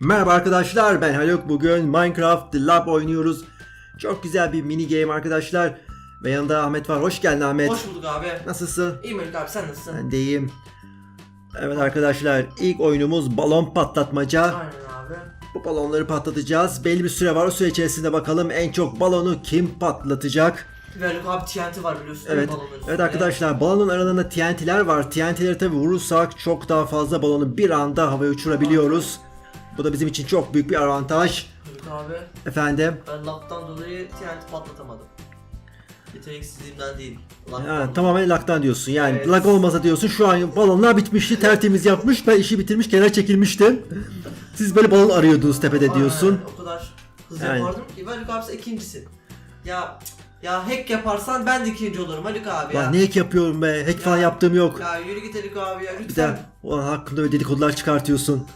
Merhaba arkadaşlar ben Haluk bugün Minecraft The Lab oynuyoruz. Çok güzel bir mini game arkadaşlar. Ve yanında Ahmet var. Hoş geldin Ahmet. Hoş bulduk abi. Nasılsın? İyi Melih abi sen nasılsın? Ben de iyiyim. Evet arkadaşlar ilk oyunumuz balon patlatmaca. Aynen abi. Bu balonları patlatacağız. Belli bir süre var. O süre içerisinde bakalım en çok balonu kim patlatacak. Ve Haluk abi TNT var biliyorsun Evet. Evet arkadaşlar balonun aralarında TNT'ler var. TNT'leri tabi vurursak çok daha fazla balonu bir anda havaya uçurabiliyoruz. Bu da bizim için çok büyük bir avantaj. Haluk abi Efendim. ben lag'dan dolayı TNT patlatamadım. Yeteneksizliğimden değil. Lag'dan. Ha, tamamen laktan diyorsun. Yani Evet. lag olmasa diyorsun şu an balonlar bitmişti, tertemiz yapmış. Ben işi bitirmiş, kenara çekilmiştim. Siz böyle balon arıyordunuz tepede Aynen, diyorsun. O kadar hızlı Yani. yapardım ki. Haluk abi sen ikincisin. Ya ya hack yaparsan ben de ikinci olurum Haluk abi ya. Lan ne ek yapıyorum be? Hack falan Ya. yaptığım yok. Ya yürü git Haluk abi ya Bir de lütfen. o hakkında öyle dedikodular çıkartıyorsun.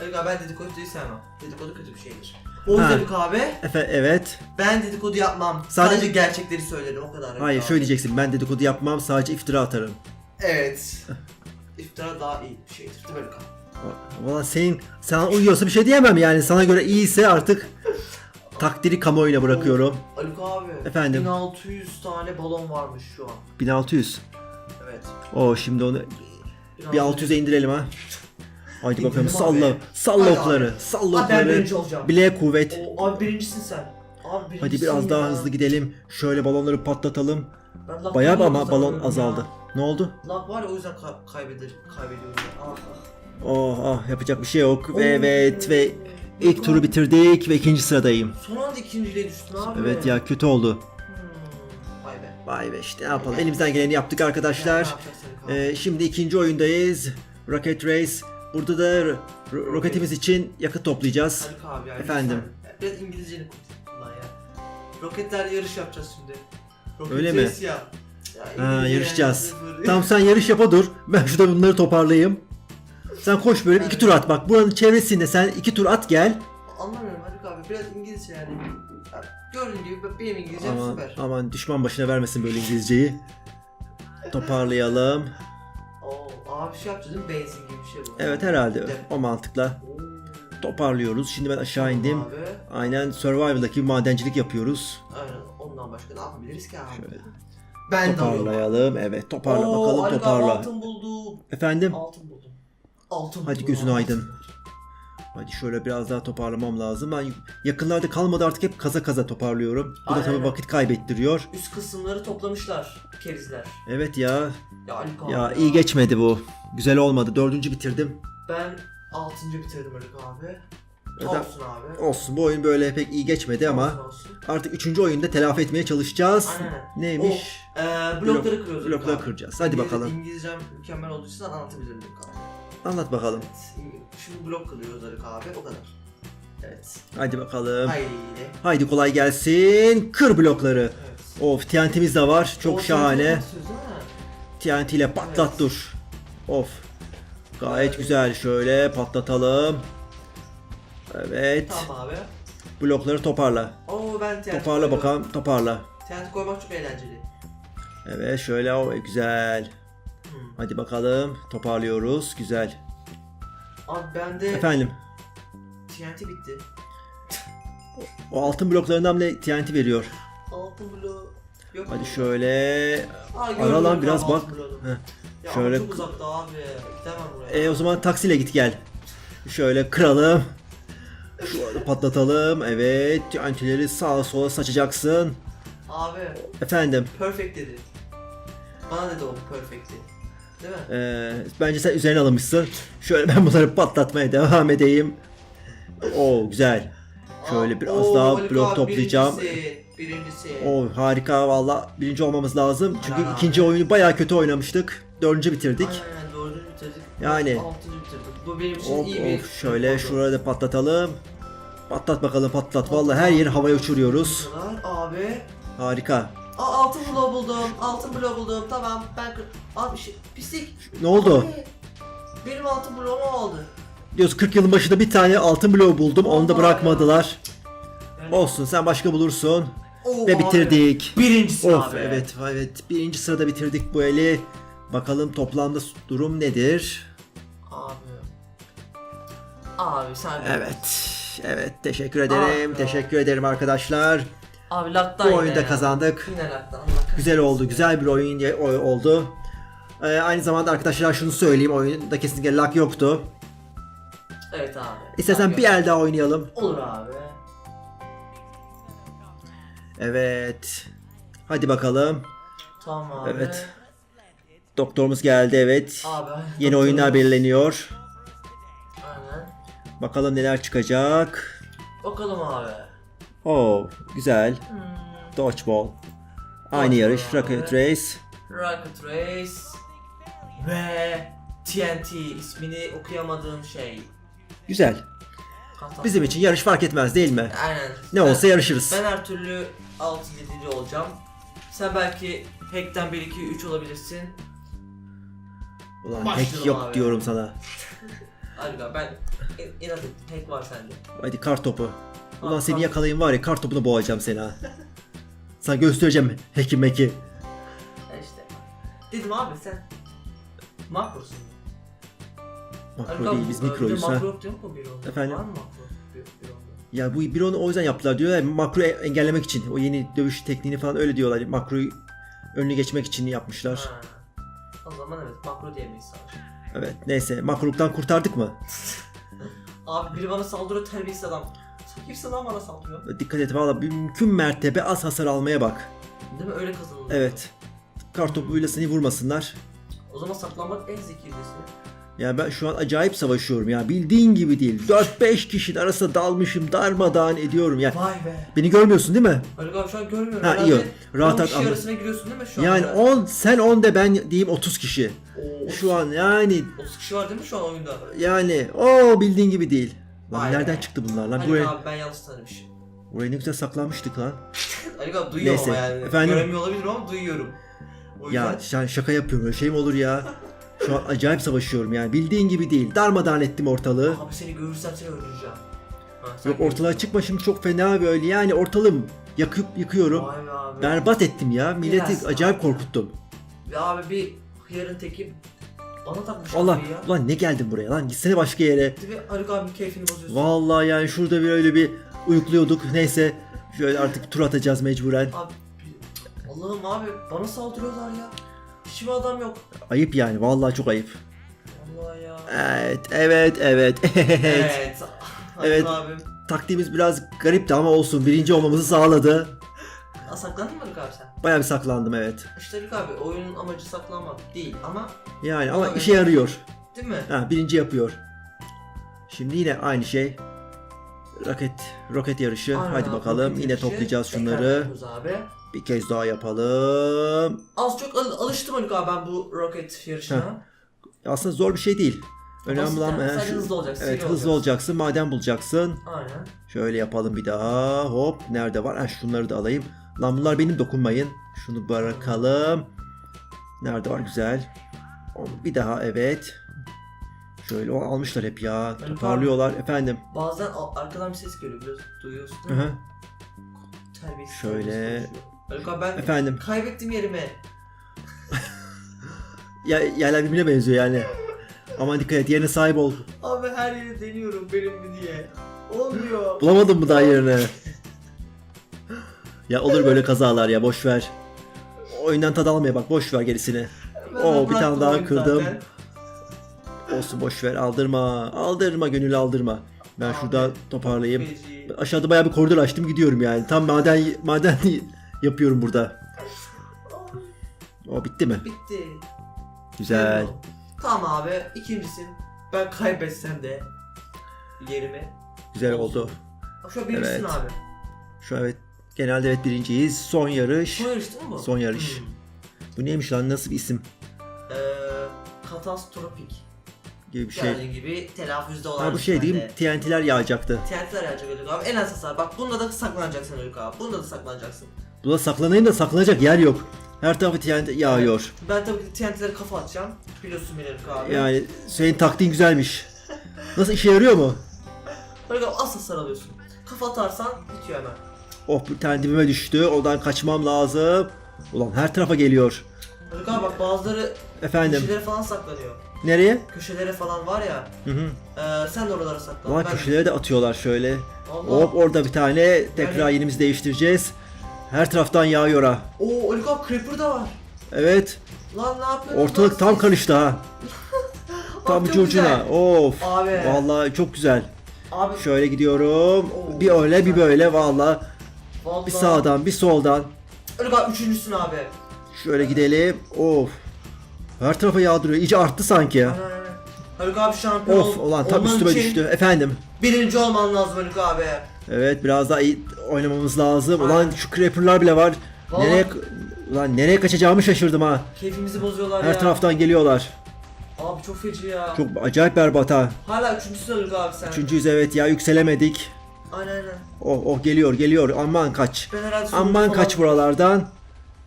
Abi ben dedikoduyu sevmem. Dedikodu kötü bir şeydir. O yüzden Ha. Haluk abi Efe evet. ben dedikodu yapmam. Sadece- Sadece, gerçekleri söylerim o kadar. Hayır şöyle diyeceksin. Ben dedikodu yapmam, sadece iftira atarım. Evet. İftira daha iyi bir şeydir değil mi Haluk abi? Valla senin sana uyuyorsa bir şey diyemem yani. Sana göre iyiyse artık takdiri kamuoyuna bırakıyorum. Haluk abi. Efendim? 1600 tane balon varmış şu an. 1600. Evet. O şimdi onu bir 600'e indirelim ha. Haydi bakalım salla. abi. Salla Hadi okları. abi. Salla Abi ben okları. birinci olacağım. Bileğe kuvvet. O, abi birincisin sen. Abi birincisin Hadi biraz daha ya. hızlı gidelim. Şöyle balonları patlatalım. Ben Bayağı bir ama kazanıyorum balon ya. azaldı. Ne oldu? Lag var ya o yüzden ka- kaybeder, kaybediyorum. ya. Ah, ah. Oh ah yapacak bir şey yok. Oo. Evet ve ilk turu bitirdik ve ikinci sıradayım. Son anda ikinciliğe düştün abi. Evet ya kötü oldu. Hmm, vay be. Vay be işte ne yapalım. Elimizden geleni yaptık Ya, ne arkadaşlar. abi? Ee, şimdi ikinci oyundayız. Rocket Race. Burada da ro- roketimiz için yakıt toplayacağız. Haluk abi ya. Efendim? lütfen. Biraz İngilizceni kullan ya. Roketler yarış yapacağız şimdi. Roket Öyle mi? race Ya. Ya, Ha, İngilizce yarışacağız. yani. Tamam sen yarış yapa dur. Ben şurada bunları toparlayayım. Sen koş böyle iki tur at bak. Buranın çevresinde sen iki tur at gel. Anlamıyorum Haluk abi. Biraz İngilizce yani. Ya, Gördüğün gibi benim İngilizcem Aman, süper. aman düşman başına vermesin böyle İngilizceyi. Toparlayalım. Yapacağız değil mi? Benzin gibi bir şey bu. Evet herhalde De- o mantıkla. Toparlıyoruz. Şimdi ben aşağı indim. Abi. Aynen Survival'daki madencilik yapıyoruz. Aynen. Ondan başka ne yapabiliriz ki abi? Şöyle Ben de alıyorum. Toparlayalım. Evet toparla bakalım toparla. altın buldum. Efendim? Altın buldum. Altın Hadi gözün abi. aydın. Hadi şöyle biraz daha toparlamam lazım. Ben yakınlarda kalmadı artık hep kaza kaza toparlıyorum. Bu da Aynen. tabii vakit kaybettiriyor. Üst kısımları toplamışlar kerizler. Evet ya. Ya abi Ya iyi geçmedi bu. Güzel olmadı. Dördüncü bitirdim. Ben altıncı bitirdim Haluk abi. Evet, Olsun abi. Olsun bu oyun böyle pek iyi geçmedi ama Olsun, olsun. artık üçüncü oyunda telafi etmeye çalışacağız. Aynen. Neymiş? O, eee, blokları kırıyoruz. Blokları abi. kıracağız. Hadi İngiliz- bakalım. İngilizcem mükemmel olduğu için abi. Anlat bakalım. Evet. Şimdi blok kırıyoruz Haluk abi. O kadar. Evet. Hadi bakalım. Haydi. Haydi kolay gelsin. Kır blokları. Evet. Of TNT'miz de var. Çok O şahane. TNT ile patlat Evet. dur. Of. Gayet Evet. güzel. Şöyle patlatalım. Evet. Tamam abi. Blokları toparla. Oo ben TNT Toparla koyuyorum. bakalım. Toparla. TNT koymak çok eğlenceli. Evet şöyle o güzel. Hadi bakalım. Toparlıyoruz. Güzel. Abi bende Efendim. TNT bitti. O altın bloklarından bile TNT veriyor. Altın bloğu yok. Hadi mu? şöyle. Aa, gördüm Ara lan biraz bak. bloğu. Heh. Ya Şöyle- çok uzakta abi. Gidemem buraya. E o zaman taksiyle git gel. Şöyle kıralım. Arada patlatalım. Evet. TNT'leri sağa sola saçacaksın. Abi Efendim. perfect dedi. Bana dedi o perfect'i. Değil mi? Ee, bence sen üzerine alınmışsın. Şöyle ben bunları patlatmaya devam edeyim. Oo güzel. Şöyle Aa, biraz oo, daha Haluk blok toplayacağım. Birincisi. birincisi. Oo harika valla birinci olmamız lazım. Çünkü Helal ikinci oyunu bayağı kötü oynamıştık. Dördüncü bitirdik. Aynen dördüncü bitirdik. Yani. Altıncı bitirdik. Bu benim için Of iyi bir... of şöyle şuraya da patlatalım. Patlat bakalım patlat. Valla her yeri havaya uçuruyoruz. Abi. Harika. Aa, altın bloğu buldum. Altın bloğu buldum. Tamam ben... Abi şey, pislik. Ne oldu? Abi, Benim altın bloğumu aldı. Diyoruz 40 yılın başında bir tane altın bloğu buldum. Onu da bırakmadılar. Olsun sen başka bulursun. Oo, Ve abi. bitirdik. Birincisi Of abi. evet evet birinci sırada bitirdik bu eli. Bakalım toplamda durum nedir? Abi. Abi sen Evet. Evet teşekkür ederim. Ah be. Teşekkür ederim arkadaşlar. Abi laktan Bu oyunda ya. kazandık. Yine laktan. Allah. Güzel oldu. Güzel bir oyun oldu. Ee, aynı zamanda arkadaşlar şunu söyleyeyim. Oyunda kesinlikle lag yoktu. Evet abi. İstersen Lak bir el daha oynayalım. Olur abi. Evet. Hadi bakalım. Tamam abi. Evet. Doktorumuz geldi evet. Abi. Yeni doktorumuz- oyunlar belirleniyor. Aynen. Bakalım neler çıkacak. Bakalım abi. Oo güzel. Hmm. Dodgeball. Aynı Dodgeball yarış. Rocket Race. Rocket Race ve TNT ismini okuyamadığım şey. Güzel. Kata- Bizim için yarış fark etmez değil mi? Aynen. Ne Ben- olsa yarışırız. Ben her türlü 6 7 olacağım. Sen belki hack'ten 1 2 3 olabilirsin. Ulan Başlayalım hack yok abi. diyorum sana. Hadi ben in- inat ettim. Hack var sende. Hadi kar topu. Ulan seni yakalayayım var ya kar topunu boğacağım seni ha. Sana göstereceğim heki meki. Ya işte. Dedim abi sen makrosun. Makro değil biz mikroyuz ha. Makro yok bir? Efendim? Var mı makro bir, bir onda? Ya bu bir onu o yüzden yaptılar diyorlar. ya, Makroyu engellemek için. O yeni dövüş tekniğini falan öyle diyorlar. Makroyu önüne geçmek için yapmışlar. Ha. O zaman evet makro diyemeyiz sana. Evet neyse makroluktan kurtardık mı? Abi biri bana saldırıyor terbiyesiz adam. Lan bana saldırıyor? Dikkat et valla mümkün mertebe az hasar almaya bak. Değil mi öyle kazanılıyor. Evet. Kar topuyla seni vurmasınlar. O zaman saklanmak en zekilisi. Ya ben şu an acayip savaşıyorum ya. Bildiğin gibi değil. 4-5 kişinin arasında dalmışım darmadağın ediyorum ya. Vay be. Beni görmüyorsun değil mi? Haluk abi şu an görmüyorum. Ha, iyi. Rahat on at, kişi anladım. arasına giriyorsun değil mi şu an? Yani 10 sen 10 de ben diyeyim 30 kişi. Oo, Şu an yani 30 kişi var değil mi şu an oyunda? yani o bildiğin gibi değil. Lan Vay nereden be. çıktı bunlar lan? Haluk Buraya, abi ben yanlış tanımışım. buraya ne güzel saklanmıştık lan. Haluk abi duyuyorum Neyse, ama yani. efendim? Göremiyor olabilirim ama duyuyorum. O yüzden Ya şa- şaka yapıyorum öyle şey mi olur ya? Şu an acayip savaşıyorum yani bildiğin gibi değil. Darmadağın ettim ortalığı. abi seni görürsem seni öldüreceğim. Ha, sen Yok ortalığa çıkma şimdi çok fena böyle yani ortalığım yakıp yıkıyorum. Vay be abi. Berbat ettim ya. Milleti Biraz acayip abi. korkuttum. Ve abi bir hıyarın teki bana takmış Allah abi ya. ulan ne geldin buraya lan gitsene başka yere. Mi? Haluk abinin keyfini bozuyorsun. Vallahi yani şurada bir öyle bir uyukluyorduk. Neyse şöyle artık tur atacağız mecburen. Abi Allah'ım abi bana saldırıyorlar ya. Hiçbir adam yok. Ayıp yani vallahi çok ayıp. Allah ya. Evet evet evet. Evet. Haluk Evet. abim. Taktiğimiz biraz garipti ama olsun birinci olmamızı sağladı. Saklandın mı Haluk abi sen? Bayağı bir saklandım evet. İşte Haluk abi oyunun amacı saklanmak değil ama Yani ama Evet. işe yarıyor. değil mi? Ha, birinci yapıyor. Şimdi yine aynı şey. Roket roket yarışı. Aynen Hadi abi, bakalım. roket Yine yarışı. toplayacağız Tekrar şunları. yapıyoruz abi. Bir kez daha yapalım. Az çok al- alıştım Haluk abi ben bu roket yarışına. Aslında zor bir şey değil. Önemli olan yani, sadece hızlı olacaksın, Evet hızlı olacaksın. Maden bulacaksın. Aynen. Şöyle yapalım bir daha. Hop nerede var? Ha, şunları da alayım. Lan bunlar benim dokunmayın. Şunu bırakalım. Nerede var? Güzel. Bir daha evet. Şöyle o almışlar hep ya. Benim Toparlıyorlar efendim. Bazen arkadan bir ses geliyor biliyorsun. Duyuyorsun Hı hı. Terbiyesiz Şöyle. Haluk ben Efendim. kaybettim yerimi. Ya, yerler birbirine benziyor yani. Aman dikkat et yerine sahip ol. Abi her yeri deniyorum benim mi diye. Olmuyor. Bulamadın mı daha yerini? ya olur böyle kazalar ya boş ver. Oyundan tad almaya bak boş ver gerisini. Oo, bir tane daha kırdım. zaten. Olsun boş ver aldırma. Aldırma gönül aldırma. Ben Abi, şurada toparlayayım. Feci. Aşağıda bayağı bir koridor açtım gidiyorum yani. Tam maden maden yapıyorum burada. O bitti mi? Bitti. Güzel. Tamam abi ikincisin. Ben kaybetsem de yerimi. Güzel oldu. Şu an birincisin Evet. abi. Şu an evet genelde evet birinciyiz. Son yarış. Son yarış değil mi bu? Son yarış. Hmm. Bu neymiş lan nasıl bir isim Ee, katastrofik. gibi bir şey. Gördüğün gibi telaffuzda olan Ha bu şey mi? TNT'ler yağacaktı. TNT'ler yağacak Haluk abi. En az hasar. Bak bunda da saklanacaksın Haluk abi. Bunda da saklanacaksın. Buna saklanayım da saklanacak yer yok. Her tarafı TNT yağıyor. Ben tabii ki TNT'lere kafa atacağım. Biliyorsun beni Haluk abi. Yani senin taktiğin güzelmiş. Nasıl işe yarıyor mu? Haluk abi az hasar alıyorsun. Kafa atarsan bitiyor hemen. Oh bir tane dibime düştü. Oradan kaçmam lazım. Ulan her tarafa geliyor. Haluk abi bak bazıları Efendim. köşelere falan saklanıyor. Nereye? Köşelere falan var ya. Hı hı. Ee, sen de oralara saklan. Ulan Ben- köşelere de atıyorlar şöyle. Allah. Hop orada bir tane tekrar Yani- yerimizi değiştireceğiz. Her taraftan yağıyor ha. Oo Haluk abi Creeper da var. Evet. Lan ne yapıyorsun? Ortalık tam karıştı ha. Tam güzel. Of. Abi. Vallahi çok güzel. Abi Şöyle gidiyorum. Oo, bir öyle bir böyle vallahi. Vallahi. Bir sağdan bir soldan. Haluk abi üçüncüsün abi. Şöyle gidelim. Of. Her tarafa yağdırıyor. İyice arttı sanki ya. Haluk abi şampiyon Of ol- ulan tam olman üstüme için düştü. Efendim. Birinci olman lazım Haluk abi. Evet biraz daha iyi oynamamız lazım. Aynen. Ulan şu creeper'lar bile var. Vallahi. Nereye Ulan nereye kaçacağımı şaşırdım ha. Keyfimizi bozuyorlar Her ya. taraftan geliyorlar. Abi çok feci ya. Çok acayip berbat ha. Hala üçüncüsün Haluk abi sen. Üçüncüyüz evet ya yükselemedik. Aynen aynen. Oh oh geliyor geliyor. Aman kaç. Ben herhalde sonuncu Aman kaç buralardan.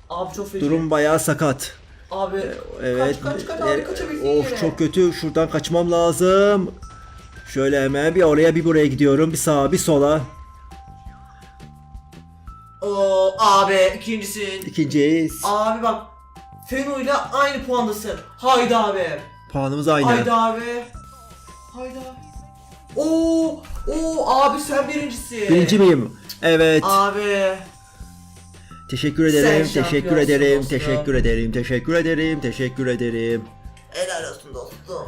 Abi çok feci. Durum bayağı sakat. Abi Evet. kaç kaç kaç abi e, kaçabildiğin Of yere. çok kötü. Şuradan kaçmam lazım. Şöyle hemen bir oraya bir buraya gidiyorum. Bir sağa bir sola. Oo abi ikincisin. İkinciyiz. Abi bak Feno'yla aynı puandasın. Haydi abi. Puanımız aynı. Haydi abi. Haydi abi. Oo, oo abi sen birincisin. Birinci miyim? Evet. Abi. Teşekkür ederim. Sen Teşekkür şampiyonsun ederim. dostum. Teşekkür ederim. Teşekkür ederim. Teşekkür ederim. Helal olsun dostum.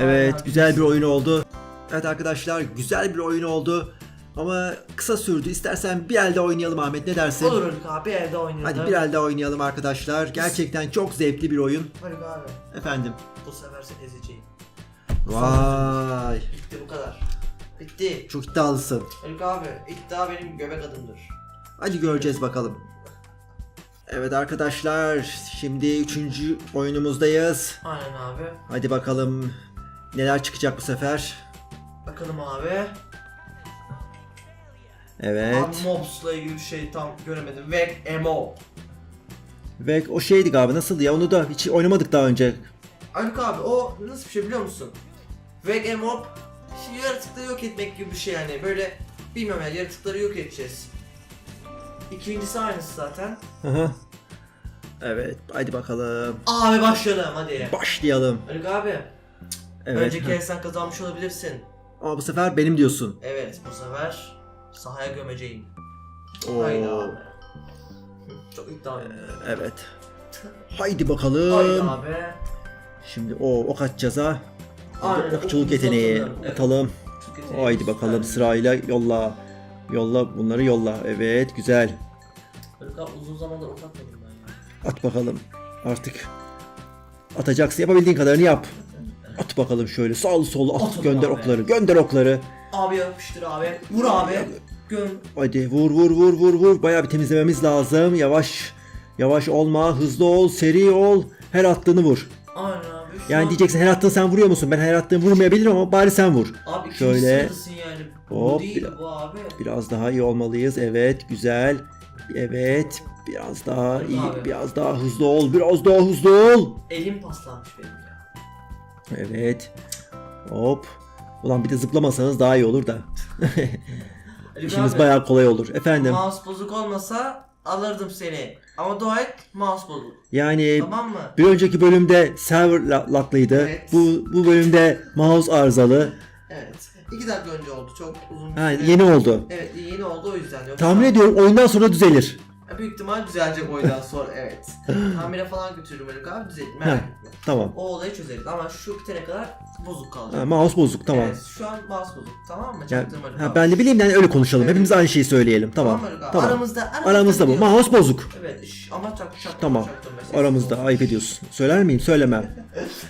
Evet, Abi, güzel bir oyun oldu. Evet arkadaşlar, güzel bir oyun oldu. Ama kısa sürdü. İstersen bir elde oynayalım Ahmet. Ne dersin? Olur Haluk abi evde oynayalım. Hadi bir elde oynayalım arkadaşlar. Gerçekten çok zevkli bir oyun. Haluk abi Efendim. bu sefer seni ezeceğim. Vay. Bitti bu kadar. Bitti. Çok iddialısın. Haluk abi iddia benim göbek adımdır. Hadi göreceğiz bakalım. Evet arkadaşlar, şimdi üçüncü oyunumuzdayız. Aynen abi. Hadi bakalım neler çıkacak bu sefer. Bakalım abi. Evet. Abi mobs'la ilgili bir şey tam göremedim. Ve emo. Ve o şeydi galiba nasıldı ya onu da hiç oynamadık daha önce. Haluk abi o nasıl bir şey biliyor musun? Veg Emop şimdi yaratıkları yok etmek gibi bir şey yani böyle bilmiyorum ya yaratıkları yok edeceğiz. İkincisi aynısı zaten. Hı hı. Evet hadi bakalım. Abi başlayalım hadi. Başlayalım. Haluk abi Evet. önceki el sen kazanmış olabilirsin. Ama bu sefer benim diyorsun. Evet bu sefer sahaya gömeceğim. Oo. Haydi abi. Çok iddialıyım. Evet. Haydi bakalım. Haydi abi. Şimdi o ok atacağız ha. Aynen, Okçuluk yeteneği evet. atalım. Çok yetenekli. Haydi bakalım Süper. sırayla yolla. Yolla bunları yolla. Evet güzel. Abi uzun zamandır ok atmadım ben ya. At bakalım. Artık atacaksın. Yapabildiğin kadarını yap. At bakalım şöyle sağlı solu at. At gönder abi. okları. Gönder okları. Abi yapıştır abi. Vur abi. Göm. Hadi vur vur vur vur vur. Bayağı bir temizlememiz lazım. Yavaş. Yavaş olma. Hızlı ol. Seri ol. Her attığını vur. Aynen Yani an- diyeceksin her attığını sen vuruyor musun? Ben her attığını vurmayabilirim ama bari sen vur. Abi ikinci Şöyle. yani. Bu Hop, değil bir- bu abi. Biraz daha iyi olmalıyız. Evet güzel. Evet. Biraz daha Hadi iyi. abi. Biraz daha hızlı ol. Biraz daha hızlı ol. Elim paslanmış benim ya. Evet. Hop. Ulan bir de zıplamasanız daha iyi olur da. Ali İşimiz abi, bayağı kolay olur. Efendim. Mouse bozuk olmasa alırdım seni. Ama dua et mouse bozuk. Yani Tamam mı? bir önceki bölümde server la- laklıydı. Evet. Bu bu bölümde mouse arızalı. Evet. İki dakika önce oldu. Çok uzun bir Ha, süre. yeni oldu. Evet yeni oldu o yüzden. Yoksa Tahmin ediyorum oyundan sonra düzelir. Büyük ihtimal düzelecek oyundan sonra evet. Tamire falan götürürüm Haluk abi düzelir merak Ha. etme. Tamam. O olayı çözeriz ama şu bitene kadar bozuk kalacak. Ha, mouse bozuk tamam. Evet şu an mouse bozuk tamam mı? Ya, Çaktırma Haluk ha, abi. ben de bileyim yani öyle konuşalım. Evet. Hepimiz aynı şeyi söyleyelim. Tamam. Haluk abi. Tamam. Aramızda, aramızda, Aramızda bu. gidiyor. Mouse bozuk. Evet şş, ama çak çak Tamam. çaktırma, sessiz Aramızda ol. ayıp ediyorsun. Söyler miyim? Söylemem.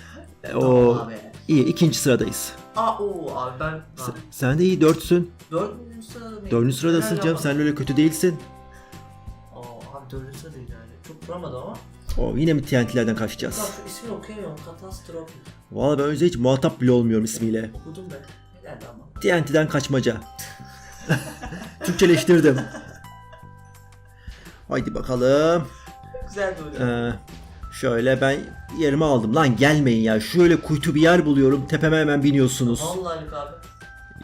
Tamam o abi. iyi ikinci sıradayız. Aa oo abi ben abi, sen de iyi dörtsün. dördüncü sırada mıyım? Dördüncü sıradasın Helal canım. ama. Sen öyle kötü değilsin. Aa abi dördüncü sıradayım yani. Çok vuramadım ama. O yine mi TNT'lerden kaçacağız? şu ismini okuyamıyorum. Katastrofi. Vallahi ben önce hiç muhatap bile olmuyorum ismiyle. Okudum ben. Helal ama. TNT'den kaçmaca. Türkçeleştirdim. Haydi bakalım. Güzel de oyun. Ee, şöyle ben yerimi aldım. Lan gelmeyin ya. Şöyle kuytu bir yer buluyorum. Tepeme hemen biniyorsunuz. Vallahi abi.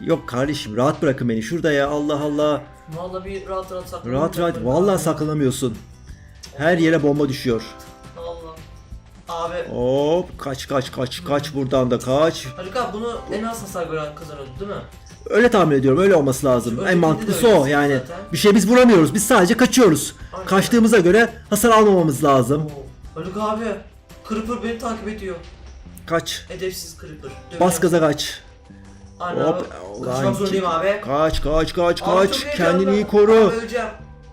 Yok kardeşim rahat bırakın beni. Şurada ya Allah Allah. Vallahi bir rahat rahat saklandım. Rahat rahat vallahi saklanamıyorsun. Her yere bomba düşüyor. Allah. Abi Hop kaç kaç kaç kaç buradan da kaç. Haluk abi bunu en az hasar gören kazanıyordu değil mi? Öyle tahmin ediyorum öyle olması lazım. Öncekinde en mantıklısı o yani. zaten. Bir şey biz vuramıyoruz biz sadece kaçıyoruz. Aynen. Kaçtığımıza göre hasar almamamız lazım. Oo. Haluk abi Creeper beni takip ediyor. Kaç. Edepsiz Creeper. Döveceğim. Bas gaza kaç. Aynen Hop, abi. Kaçmak zorundayım abi. Kaç kaç kaç Abi kaç. heyecanlı. Kendini iyi Abi koru. öleceğim.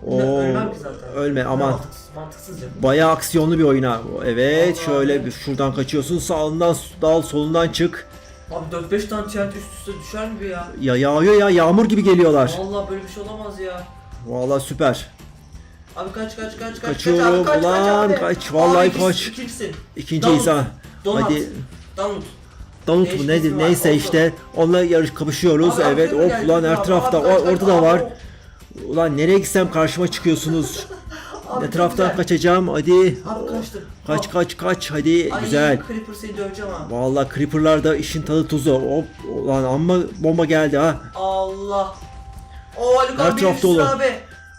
Oo, Ölmem ki zaten. ölme, aman. Mantıksız, mantıksızca. Bayağı aksiyonlu bir oyun ha. Evet Allah şöyle bir şuradan kaçıyorsun sağından dal solundan çık. Abi 4-5 tane TNT üst üste düşer mi ya? Ya yağıyor ya yağmur gibi geliyorlar. Vallahi böyle bir şey olamaz ya. Vallahi süper. Abi kaç kaç kaç kaç Kaçıyorum, kaç abi kaç ulan, kaç abi. kaç, vallahi Abi, kaç. İkincisin. İkinciyiz ha. Donut. Hadi Donut. Davut mu nedir neyse işte onunla yarış kapışıyoruz. Evet of ulan her tarafta Abi, o- kaç, kaç, orada da var. Ulan nereye gitsem karşıma çıkıyorsunuz. Ne taraftan kaçacağım hadi. Abi kaçtım. Kaç kaç kaç hadi Ay, güzel. Creeper seni döveceğim ha. Vallahi creeper'lar da işin tadı tuzu. Hop ulan amma bomba geldi ha. Allah. O Haluk Her abi taraf birincisin dolu. abi.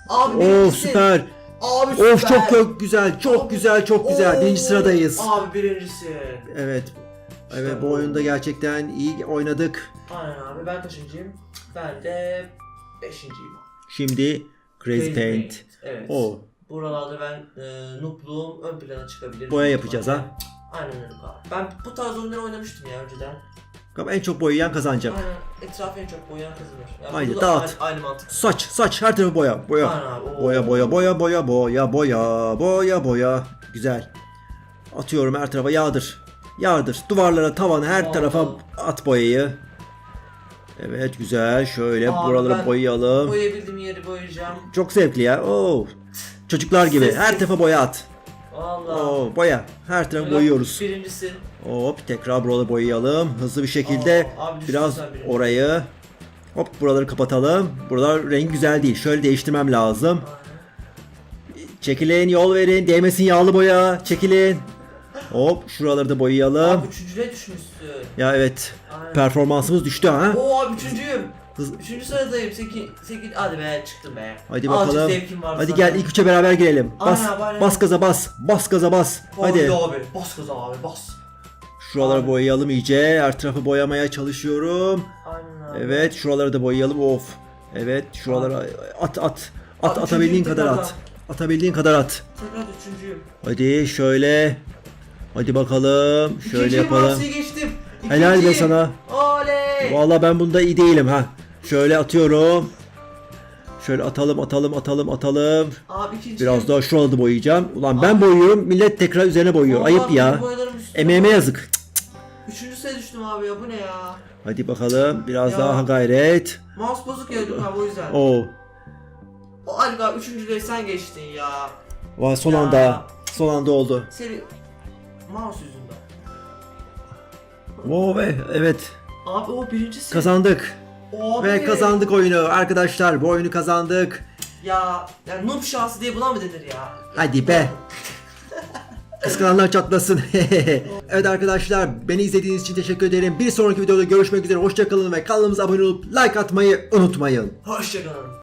Abi Oh süper. Abi süper. Of çok çok güzel. Çok güzel çok güzel. Birinci Oo, sıradayız. Abi birincisin. Evet. İşte Evet bu oyunda gerçekten iyi oynadık. Aynen abi ben kaçıncıyım? Ben de beşinciyim. Şimdi Crazy Paint. Evet. O. Buralarda ben e, noobluğum ön plana çıkabilir. Boya yapacağız ha. Aynen öyle abi. Ben bu tarz oyunları oynamıştım ya önceden. Ama en çok boyayan kazanacak. Aynen etrafı en çok boyayan kazanır. Yani Haydi, dağıt. Aynı, aynı mantık. Saç saç her tarafı boya. Boya. Aynen abi. Boya boya boya boya boya boya boya boya. Güzel. Atıyorum her tarafa yağdır. Yağdır. Duvarlara, tavana her Aa. tarafa at boyayı. Evet güzel. Şöyle Abi buraları ben boyayalım. Boyayabildiğim yeri boyayacağım. Çok zevkli ya. Oo. Çocuklar gibi. Her tarafa boya at. Valla. Oo, boya. Her tarafı Öyle boyuyoruz. Birincisi. Hop tekrar buraları boyayalım. Hızlı bir şekilde Aa, abi biraz birinci. orayı. Hop buraları kapatalım. Buralar renk güzel değil. Şöyle değiştirmem lazım. Aynen. Çekilin yol verin. Değmesin yağlı boya. Çekilin. Hop şuraları da boyayalım. Abi üçüncüye düşmüşsün. Ya evet. Aynen. Performansımız düştü ha. Oo abi üçüncüyüm. Hız- Üçüncü sıradayım. Sekin, sekin. Hadi be çıktım be. Hadi Azıcık bakalım. zevkim var Hadi zaten. gel ilk üçe beraber girelim. Bas. Aynen, aynen. Bas gaza bas. Bas gaza bas. Hadi. Hadi abi. Bas kız abi bas. Şuraları Abi. boyayalım iyice. Her tarafı boyamaya çalışıyorum. Aynen. Evet şuraları da boyayalım. Of. Evet şuraları at at. At Abi, atabildiğin kadar at. Atabildiğin kadar at. Tekrar üçüncüyüm. Hadi şöyle. Hadi bakalım. Şöyle İkinciyim, yapalım. Geçtim. Helal be sana. Oley. Vallahi ben bunda iyi değilim ha. Şöyle atıyorum. Şöyle atalım atalım atalım atalım. Abi ikinciyim. Biraz daha şuraları boyayacağım. Ulan ben Abi. boyuyorum millet tekrar üzerine boyuyor. Vallahi Ayıp benim ya. boyalarım üstüne Emeğime bak. yazık. Üçüncü sıraya düştüm abi ya bu ne ya? Hadi bakalım biraz Ya. daha gayret. Mouse bozuk Haluk abi o yüzden. Oo. O Haluk abi üçüncülüğe sen geçtin ya. Vay son Ya. anda. Son anda oldu. Seni mouse yüzünden. Oo be evet Abi o birincisi. kazandık. Abi. Ve kazandık oyunu arkadaşlar. Bu oyunu kazandık. Ya, yani noob şansı diye buna mı denir ya? Hadi be. Kıskananlar çatlasın. evet arkadaşlar beni izlediğiniz için teşekkür ederim. Bir sonraki videoda görüşmek üzere. Hoşçakalın ve kanalımıza abone olup like atmayı unutmayın. Hoşçakalın.